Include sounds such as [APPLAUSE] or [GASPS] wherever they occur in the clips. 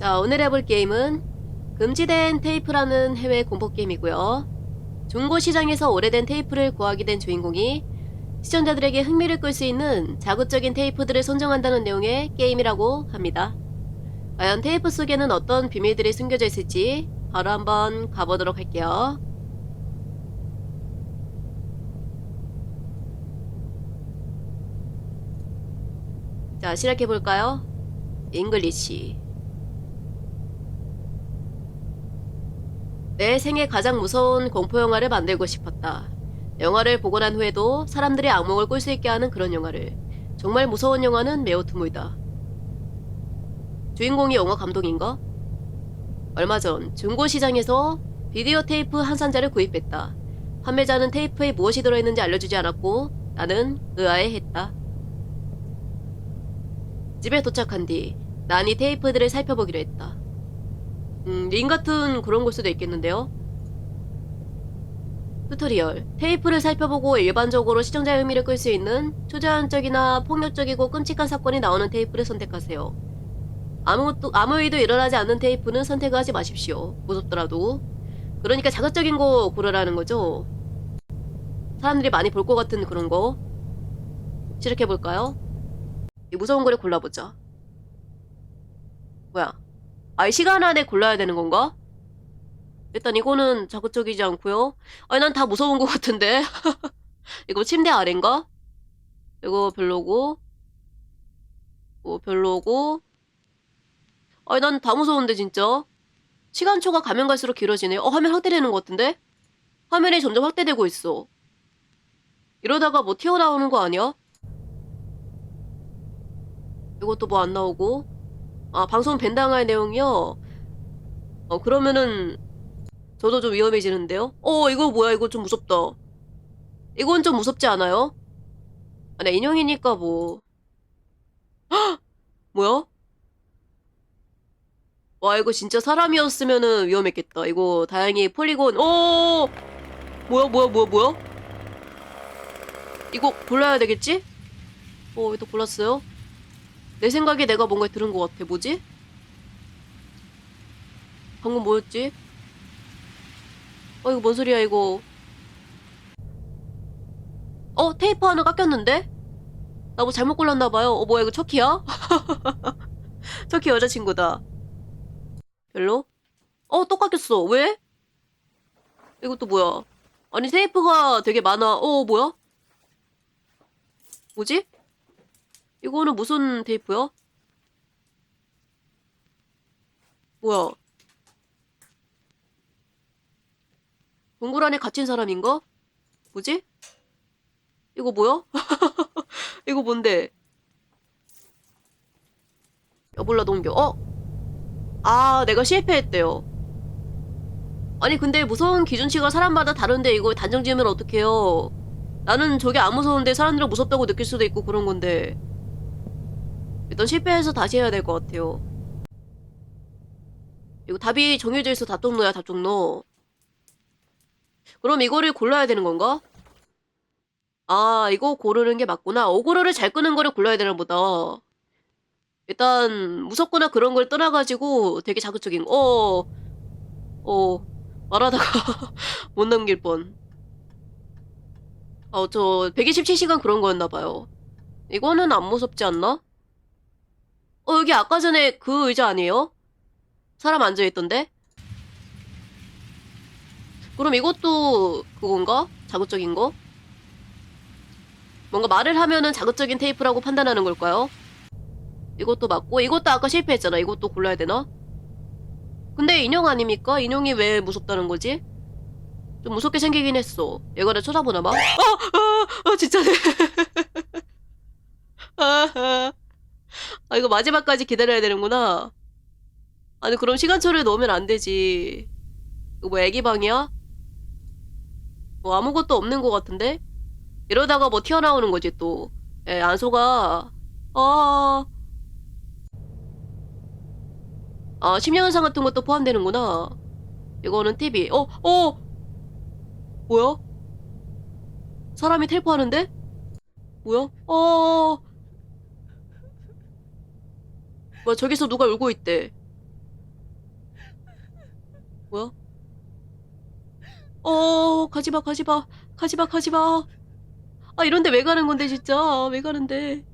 자, 오늘 해볼 게임은 금지된 테이프라는 해외 공포 게임이고요. 중고 시장에서 오래된 테이프를 구하게 된 주인공이 시청자들에게 흥미를 끌 수 있는 자극적인 테이프들을 선정한다는 내용의 게임이라고 합니다. 과연 테이프 속에는 어떤 비밀들이 숨겨져 있을지 바로 한번 가보도록 할게요. 자, 시작해볼까요? 잉글리시. 내 생애 가장 무서운 공포영화를 만들고 싶었다. 영화를 보고 난 후에도 사람들의 악몽을 꿀 수 있게 하는 그런 영화를. 정말 무서운 영화는 매우 드물다. 주인공이 영화 감독인가? 얼마 전 중고 시장에서 비디오 테이프 한 산자를 구입했다. 판매자는 테이프에 무엇이 들어있는지 알려주지 않았고 나는 의아해했다. 집에 도착한 뒤 난이 테이프들을 살펴보기로 했다. 음, 링 같은 그런 걸 수도 있겠는데요. 튜토리얼. 테이프를 살펴보고 일반적으로 시청자의 흥미를 끌 수 있는 초자연적이나 폭력적이고 끔찍한 사건이 나오는 테이프를 선택하세요. 아무것도, 아무 일도 일어나지 않는 테이프는 선택하지 마십시오. 무섭더라도. 그러니까 자극적인 거 고르라는 거죠. 사람들이 많이 볼 것 같은 그런 거. 시작해 볼까요? 이 무서운 거를 골라보자. 뭐야? 아, 이 시간 안에 골라야 되는 건가? 일단 이거는 자극적이지 않고요. 아니, 난 다 무서운 것 같은데. [LAUGHS] 이거 침대 아래인가? 이거 별로고. 뭐 별로고. 아니, 난 다 무서운데, 진짜. 시간초가 가면 갈수록 길어지네. 어, 화면 확대되는 것 같은데? 화면이 점점 확대되고 있어. 이러다가 뭐 튀어나오는 거 아니야? 이것도 뭐 안 나오고. 아, 방송 밴당할 내용이요? 어, 그러면은, 저도 좀 위험해지는데요? 어, 이거 뭐야, 이거 좀 무섭다. 이건 좀 무섭지 않아요? 아, 나 인형이니까 뭐. 헉! 뭐야? 와, 이거 진짜 사람이었으면은 위험했겠다. 이거 다행히 폴리곤, 오! 뭐야, 뭐야, 뭐야, 뭐야? 이거 골라야 되겠지? 어, 왜또 골랐어요? 내 생각에 내가 뭔가 들은 것 같아. 뭐지? 방금 뭐였지? 어, 이거 뭔 소리야, 이거. 어, 테이프 하나 깎였는데? 나 뭐 잘못 골랐나봐요. 어, 뭐야, 이거 척키야? [LAUGHS] 척키 여자친구다. 별로? 어, 또 깎였어. 왜? 이것도 뭐야? 아니, 테이프가 되게 많아. 어, 뭐야? 뭐지? 이거는 무슨 테이프야? 뭐야? 동굴 안에 갇힌 사람인가? 뭐지? 이거 뭐야? [LAUGHS] 이거 뭔데? 여볼라 동교. 어? 아, 내가 실패했대요. 아니, 근데 무서운 기준치가 사람마다 다른데 이거 단정 지으면 어떡해요? 나는 저게 안 무서운데 사람들은 무섭다고 느낄 수도 있고 그런 건데. 일단 실패해서 다시 해야 될 것 같아요. 이거 답이 정해져 있어 답정너야 답정너. 그럼 이거를 골라야 되는 건가? 아 이거 고르는 게 맞구나. 어그로를 잘 끄는 거를 골라야 되나 보다. 일단 무섭거나 그런 걸 떠나가지고 되게 자극적인 거. 어, 어 말하다가 [LAUGHS] 못 넘길 뻔. 어, 저 127시간 그런 거였나 봐요. 이거는 안 무섭지 않나? 어, 여기 아까 전에 그 의자 아니에요? 사람 앉아있던데? 그럼 이것도 그건가? 자극적인 거? 뭔가 말을 하면은 자극적인 테이프라고 판단하는 걸까요? 이것도 맞고, 이것도 아까 실패했잖아. 이것도 골라야 되나? 근데 인형 아닙니까? 인형이 왜 무섭다는 거지? 좀 무섭게 생기긴 했어. 얘가 나 쳐다보나 봐? 어, 어, 어, 진짜네. 아, 아, [LAUGHS] 이거 마지막까지 기다려야 되는구나. 아니, 그럼 시간초를 넣으면 안 되지. 이거 뭐 애기 방이야? 뭐 아무것도 없는 것 같은데? 이러다가 뭐 튀어나오는 거지, 또. 에, 안 속아. 아. 아, 심령현상 같은 것도 포함되는구나. 이거는 TV. 어, 어! 뭐야? 사람이 텔포하는데? 뭐야? 어. 뭐야 저기서 누가 울고 있대. 뭐야? 어, 가지마, 가지마, 가지마, 가지마. 아, 이런데 왜 가는 건데, 진짜. 왜 가는데.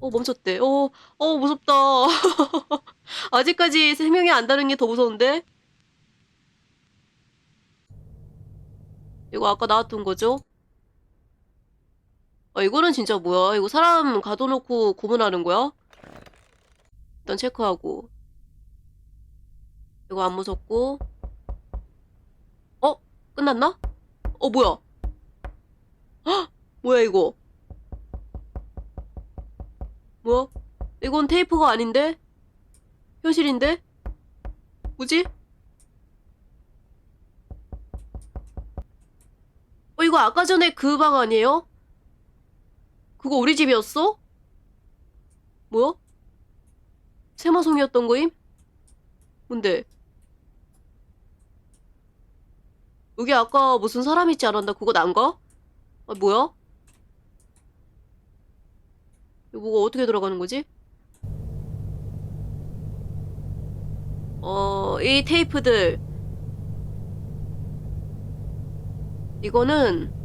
어, 멈췄대. 어, 어, 무섭다. [LAUGHS] 아직까지 생명이 안 다른 게더 무서운데? 이거 아까 나왔던 거죠? 아, 이거는 진짜 뭐야? 이거 사람 가둬놓고 고문하는 거야? 일단 체크하고. 이거 안 무섭고. 어? 끝났나? 어, 뭐야? 헉! 뭐야, 이거? 뭐야? 이건 테이프가 아닌데? 현실인데? 뭐지? 어, 이거 아까 전에 그 방 아니에요? 그거 우리 집이었어? 뭐야? 세마송이었던 거임? 뭔데? 여기 아까 무슨 사람 있지 않았나? 그거 난가? 아, 뭐야? 이거 뭐가 어떻게 들어가는 거지? 어, 이 테이프들. 이거는,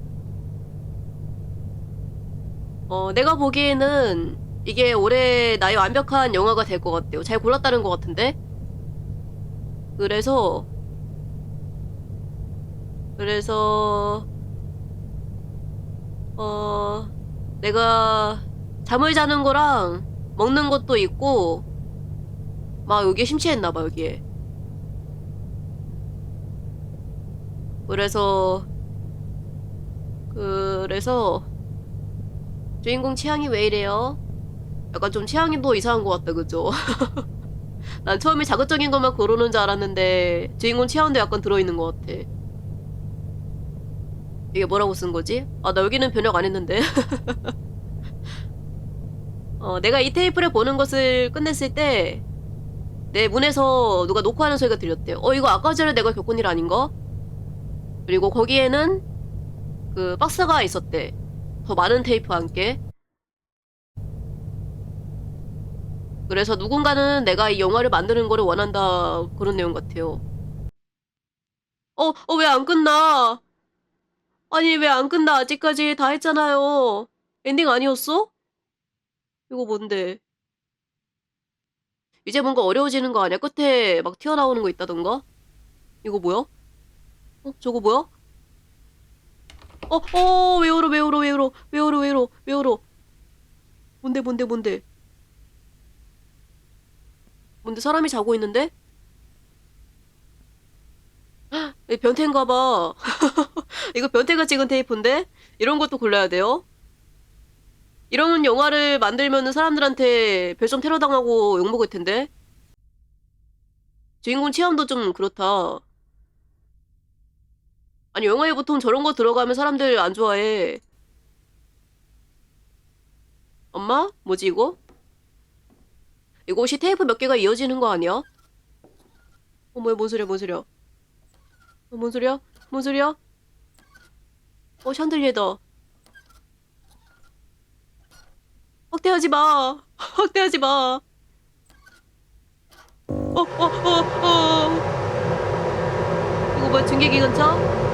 어, 내가 보기에는 이게 올해 나의 완벽한 영화가 될 것 같아요. 잘 골랐다는 것 같은데? 그래서, 그래서, 어, 내가 잠을 자는 거랑 먹는 것도 있고, 막 여기에 심취했나봐, 여기에. 그래서, 그래서, 주인공 취향이 왜 이래요? 약간 좀 취향이 또 이상한 것 같다, 그죠? [LAUGHS] 난 처음에 자극적인 것만 고르는 줄 알았는데, 주인공 취향도 약간 들어있는 것 같아. 이게 뭐라고 쓴 거지? 아, 나 여기는 변형 안 했는데. [LAUGHS] 어, 내가 이 테이프를 보는 것을 끝냈을 때, 내 문에서 누가 녹화하는 소리가 들렸대요. 어, 이거 아까 전에 내가 겪은 일 아닌가? 그리고 거기에는 그 박스가 있었대. 더 많은 테이프와 함께. 그래서 누군가는 내가 이 영화를 만드는 거를 원한다. 그런 내용 같아요. 어, 어, 왜 안 끝나? 아니, 왜 안 끝나? 아직까지 다 했잖아요. 엔딩 아니었어? 이거 뭔데? 이제 뭔가 어려워지는 거 아니야? 끝에 막 튀어나오는 거 있다던가? 이거 뭐야? 어, 저거 뭐야? 어, 어, 왜 울어, 왜 울어, 왜 울어, 왜 울어, 왜 울어, 왜 울어. 뭔데, 뭔데, 뭔데? 뭔데, 사람이 자고 있는데? 변태인가 봐. [LAUGHS] 이거 변태가 찍은 테이프인데? 이런 것도 골라야 돼요? 이런 영화를 만들면은 사람들한테 별점 테러 당하고 욕먹을 텐데? 주인공 체험도 좀 그렇다. 아니, 영화에 보통 저런 거 들어가면 사람들 안 좋아해. 엄마? 뭐지, 이거? 이거 혹시 테이프 몇 개가 이어지는 거 아니야? 어, 뭐야, 뭔 소리야, 뭔 소리야. 어, 뭔 소리야? 뭔 소리야? 어, 샹들리에다. 확대하지 마. [LAUGHS] 확대하지 마. 어, 어, 어, 어. 이거 뭐야, 증기기관차?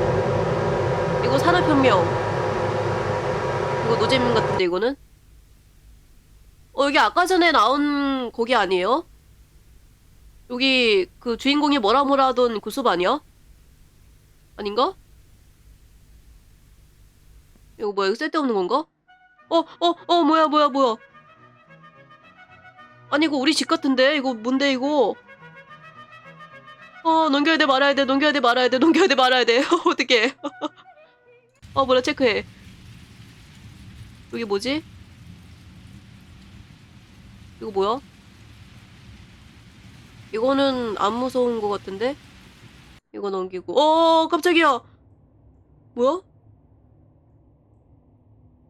이거 산업혁명. 이거 노잼 같은데, 이거는? 어, 여기 아까 전에 나온 거기 아니에요? 여기 그 주인공이 뭐라 뭐라 하던 그 숲 아니야? 아닌가? 이거 뭐야, 이거 쓸데없는 건가? 어, 어, 어, 뭐야, 뭐야, 뭐야. 아니, 이거 우리 집 같은데? 이거 뭔데, 이거? 어, 넘겨야 돼, 말아야 돼, 넘겨야 돼, 말아야 돼, 넘겨야 돼, 말아야 돼. [LAUGHS] 어떡해. [LAUGHS] 어, 뭐라, 체크해. 여기 뭐지? 이거 뭐야? 이거는 안 무서운 것 같은데? 이거 넘기고. 어, 깜짝이야! 뭐야?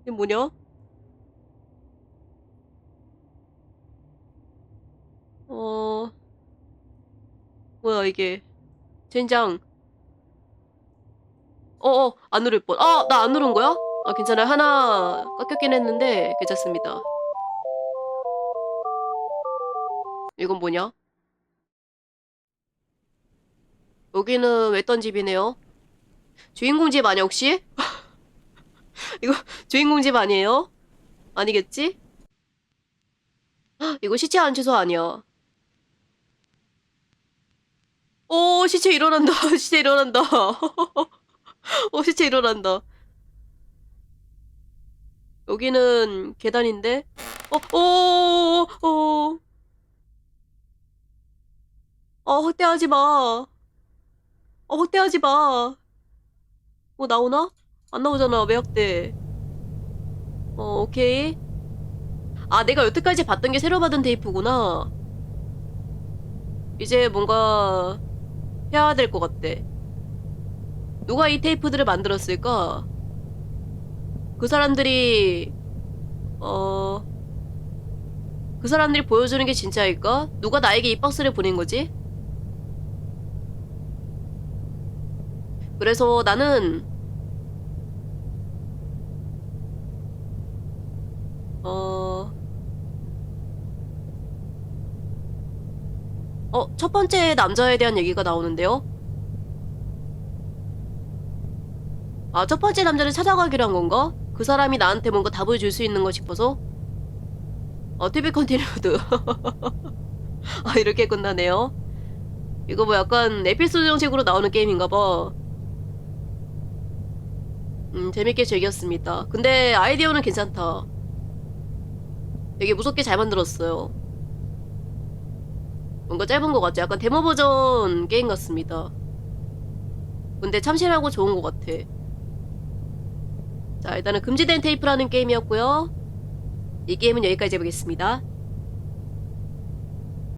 이게 뭐냐? 어, 뭐야, 이게. 젠장. 어어, 안 누를 뻔. 아, 나 안 누른 거야? 아, 괜찮아요. 하나 깎였긴 했는데, 괜찮습니다. 이건 뭐냐? 여기는 외딴 집이네요. 주인공 집 아니야, 혹시? [LAUGHS] 이거 주인공 집 아니에요? 아니겠지? 헉, [GASPS] 이거 시체 안치소 아니야. 오, 시체 일어난다. [LAUGHS] 시체 일어난다. [LAUGHS] [LAUGHS] 오, 시체 일어난다. 여기는 계단인데? 어, 오, 오, 어, 확대하지 마. 어, 확대하지 마. 뭐 나오나? 안 나오잖아. 왜 확대? 어, 오케이. 아, 내가 여태까지 봤던 게 새로 받은 테이프구나. 이제 뭔가 해야 될 것 같대. 누가 이 테이프들을 만들었을까? 그 사람들이, 어, 그 사람들이 보여주는 게 진짜일까? 누가 나에게 이 박스를 보낸 거지? 그래서 나는 어, 어, 첫 번째 남자에 대한 얘기가 나오는데요. 아, 첫 번째 남자를 찾아가기로 한 건가? 그 사람이 나한테 뭔가 답을 줄 수 있는 거 싶어서? 어, TV 컨티뉴드. [LAUGHS] 아, 이렇게 끝나네요. 이거 뭐 약간 에피소드 형식으로 나오는 게임인가 봐. 음, 재밌게 즐겼습니다. 근데 아이디어는 괜찮다. 되게 무섭게 잘 만들었어요. 뭔가 짧은 것 같지? 약간 데모 버전 게임 같습니다. 근데 참신하고 좋은 것 같아. 자, 일단은 금지된 테이프라는 게임이었고요. 이 게임은 여기까지 해보겠습니다.